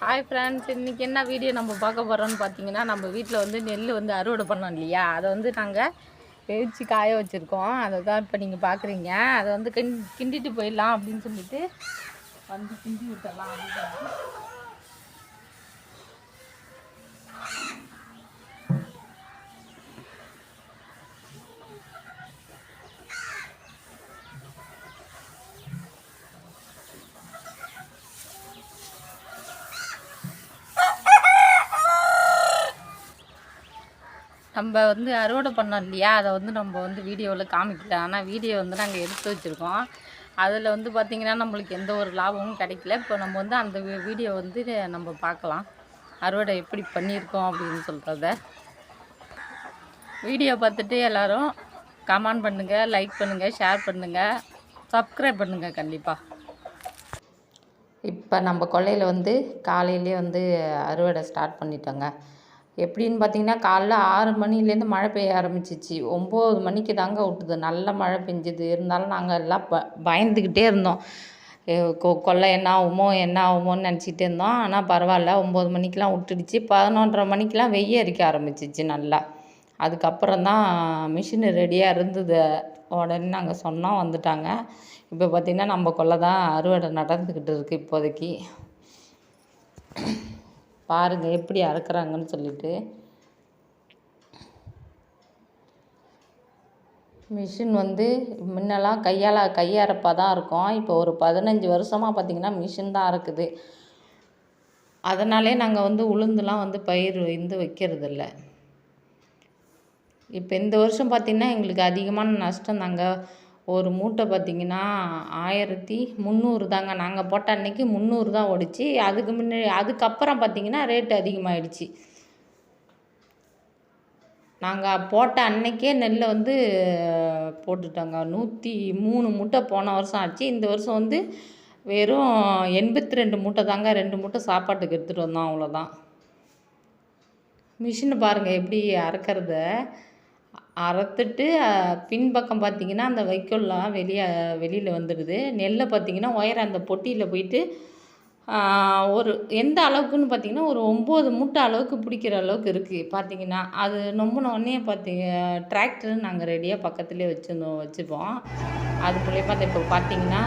Hi friends இன்றைக்கி என்ன video நம்ம பார்க்க போகிறோம்னு பார்த்தீங்கன்னா நம்ம வீட்டில் வந்து நெல் வந்து அறுவடை பண்ணோம் இல்லையா? அதை வந்து நாங்கள் வேவிச்சு காய வச்சுருக்கோம். அதை தான் இப்போ நீங்கள் பார்க்குறீங்க. அதை வந்து கிண் கிண்டிட்டு போயிடலாம் அப்படின்னு சொல்லிட்டு வந்து கிண்டி விட்டுடலாம் அப்படின்னு நம்ம வந்து அறுவடை பண்ணோம் இல்லையா? அதை வந்து நம்ம வந்து வீடியோவில் காமிக்கல. ஆனால் வீடியோ வந்து நாங்கள் எடுத்து வச்சுருக்கோம். அதில் வந்து பார்த்திங்கன்னா நம்மளுக்கு எந்த ஒரு லாபமும் கிடைக்கல. இப்போ நம்ம வந்து அந்த வீ- வீடியோ வந்து நம்ம பார்க்கலாம் அறுவடை எப்படி பண்ணியிருக்கோம் அப்படின்னு சொல்கிறத வீடியோ பார்த்துட்டு எல்லோரும் கமெண்ட் பண்ணுங்கள் லைக் பண்ணுங்கள் ஷேர் பண்ணுங்கள் சப்ஸ்கிரைப் பண்ணுங்கள் கண்டிப்பாக இப்போ நம்ம கொல்லையில் வந்து காலையிலே வந்து அறுவடை ஸ்டார்ட் பண்ணிட்டோங்க. எப்படின்னு பார்த்தீங்கன்னா காலைல ஆறு மணிலேருந்து மழை பெய்ய ஆரம்பிச்சிச்சு. ஒம்பது மணிக்கு தாங்க விட்டுது. நல்ல மழை பெஞ்சுது. இருந்தாலும் நாங்கள் எல்லாம் ப பயந்துக்கிட்டே இருந்தோம். கொ- கொல்லை என்ன ஆகுமோ என்ன ஆகுமோன்னு நினச்சிட்டு இருந்தோம். ஆனால் பரவாயில்ல. ஒம்பது மணிக்கெலாம் விட்டுடுச்சு. பதினொன்றரை மணிக்கெலாம் வெய்ய அரிக்க ஆரம்பிச்சிச்சு நல்லா. அதுக்கப்புறம் தான் மிஷின் ரெடியாக இருந்தது. உடனே நாங்கள் சொன்னோம் வந்துட்டாங்க. இப்போ பார்த்திங்கன்னா நம்ம கொள்ளை தான் அறுவடை நடந்துக்கிட்டு இருக்குது இப்போதைக்கு. பாருங்கள் எப்படி அறுக்குறாங்கன்னு சொல்லிட்டு. மிஷின் வந்து முன்னெல்லாம் கையால் கையறப்பாக தான் இருக்கும். இப்போ ஒரு பதினஞ்சு வருஷமாக பார்த்திங்கன்னா மிஷின் தான் அறுக்குது. அதனாலே நாங்கள் வந்து உளுந்துலாம் வந்து பயிர் வந்து வைக்கிறதில்ல. இப்போ இந்த வருஷம் பார்த்திங்கன்னா எங்களுக்கு அதிகமான நஷ்டம் தாங்க. ஒரு மூட்டை பார்த்திங்கன்னா ஆயிரத்தி முந்நூறு தாங்க. நாங்கள் போட்ட அன்னைக்கு முந்நூறு தான் ஓடிச்சு. அதுக்கு முன்னே அதுக்கப்புறம் பார்த்திங்கன்னா ரேட்டு அதிகமாகிடுச்சு நாங்கள் போட்ட அன்னைக்கே நெல்லை வந்து போட்டுட்டோங்க. நூற்றி மூணு மூட்டை போன வருஷம் ஆச்சு. இந்த வருஷம் வந்து வெறும் எண்பத்தி ரெண்டு மூட்டை தாங்க. ரெண்டு மூட்டை சாப்பாட்டுக்கு எடுத்துகிட்டு வந்தோம். அவ்வளோதான் மிஷினை பாருங்கள் எப்படி அறுக்கறத. அறுத்துட்டு பின்பக்கம் பார்த்தீங்கன்னா அந்த வைக்கோல்லாம் வெளியே வெளியில் வந்துடுது. நெல்லை பார்த்தீங்கன்னா ஒயர் அந்த பொட்டியில் போயிட்டு ஒரு எந்த அளவுக்குன்னு பார்த்தீங்கன்னா ஒரு ஒம்பது மூட்டை அளவுக்கு பிடிக்கிற அளவுக்கு இருக்குது பார்த்தீங்கன்னா அது நொம்பினோடனே உடனே டிராக்டர் நாங்கள் ரெடியாக பக்கத்துலேயே வச்சுருந்தோம் வச்சுப்போம் அது மூலயமா இப்போ பார்த்தீங்கன்னா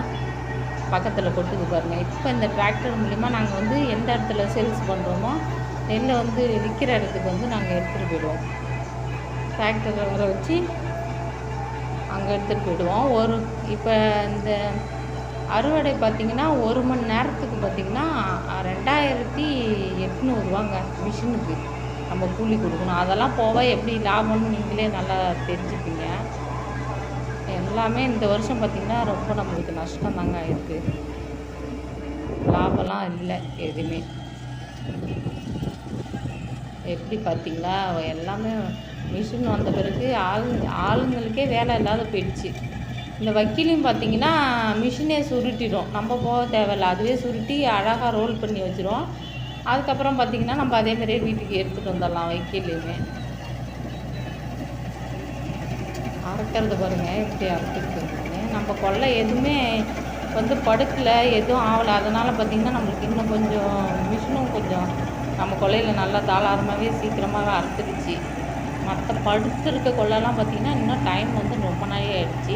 பக்கத்தில் கொட்டுது பாருங்கள் இப்போ இந்த டிராக்டர் மூலிமா நாங்கள் வந்து எந்த இடத்துல சேல்ஸ் பண்ணுறோமோ நெல்லை வந்து விற்கிற இடத்துக்கு வந்து நாங்கள் எடுத்துகிட்டு போயிடுவோம். டிராக்டரை வர வச்சு அங்கே எடுத்துகிட்டு போயிடுவோம். ஒரு இப்போ இந்த அறுவடை பார்த்திங்கன்னா ஒரு மணி நேரத்துக்கு பார்த்திங்கன்னா ரெண்டாயிரத்தி எட்நூறுவாங்க மிஷினுக்கு. நம்ம கூலி கொடுக்கணும். அதெல்லாம் போக எப்படி லாபம்னு நீங்களே நல்லா தெரிஞ்சுப்பீங்க. எல்லாமே இந்த வருஷம் பார்த்திங்கன்னா ரொம்ப நம்மளுக்கு நஷ்டம் தாங்க இருக்குது லாபம்லாம் இல்லை எதுவுமே. எப்படி பார்த்தீங்களா எல்லாமே மிஷின் வந்த பிறகு ஆள் ஆளுங்களுக்கே வேலை இல்லாத போயிடுச்சு. இந்த வக்கீலையும் பார்த்தீங்கன்னா மிஷினே சுருட்டிடும். நம்ம போக தேவையில்ல. அதுவே சுருட்டி அழகாக ரோல் பண்ணி வச்சிரும். அதுக்கப்புறம் பார்த்தீங்கன்னா நம்ம அதே மாதிரியே வீட்டுக்கு எடுத்துகிட்டு வந்துடலாம் வக்கீலையுமே. அறுக்கிறது பாருங்கள் எப்படி அறுத்துட்டு நம்ம கொள்ளை எதுவுமே வந்து படுக்கலை எதுவும் ஆகலை. அதனால் பார்த்திங்கன்னா நம்மளுக்கு இன்னும் கொஞ்சம் மிஷினும் கொஞ்சம் நம்ம கொல்லையில் நல்லா தாளாரமாகவே சீக்கிரமாகவே அறுத்துடுச்சு மற்ற படுத்து இருக்க கொல்லைலாம் பார்த்திங்கன்னா இன்னும் டைம் வந்து ரொம்ப நாளே ஆயிடுச்சு.